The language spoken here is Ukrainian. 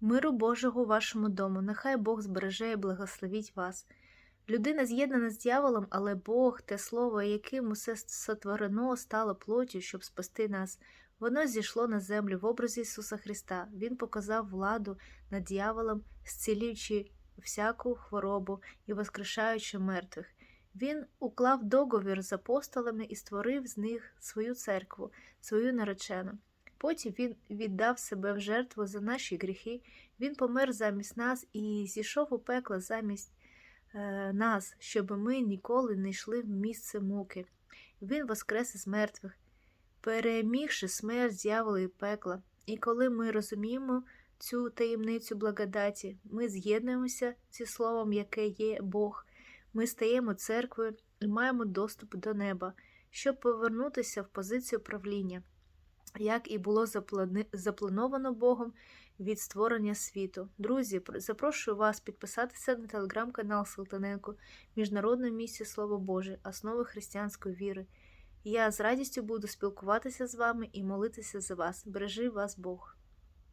Миру Божого вашому дому, нехай Бог збереже і благословіть вас. Людина з'єднана з дьяволом, але Бог, те слово, яким усе сотворено, стало плоттю, щоб спасти нас. Воно зійшло на землю в образі Ісуса Христа. Він показав владу над дьяволом, зцілюючи всяку хворобу і воскрешаючи мертвих. Він уклав договір з апостолами і створив з них свою церкву, свою наречену. Потім він віддав себе в жертву за наші гріхи, він помер замість нас і зійшов у пекло замість е, нас, щоб ми ніколи не йшли в місце муки. Він воскрес із мертвих, перемігши смерть, дьявола і пекла. І коли ми розуміємо цю таємницю благодаті, ми з'єднуємося зі словом, яке є Бог. Ми стаємо церквою і маємо доступ до неба, щоб повернутися в позицію правління, як і було заплановано Богом від створення світу. Друзі, пр- запрошую вас підписатися на телеграм-канал Салтаненко міжнародну місію Слово Боже, основи християнської віри. Я з радістю буду спілкуватися з вами і молитися за вас. Бережи вас Бог.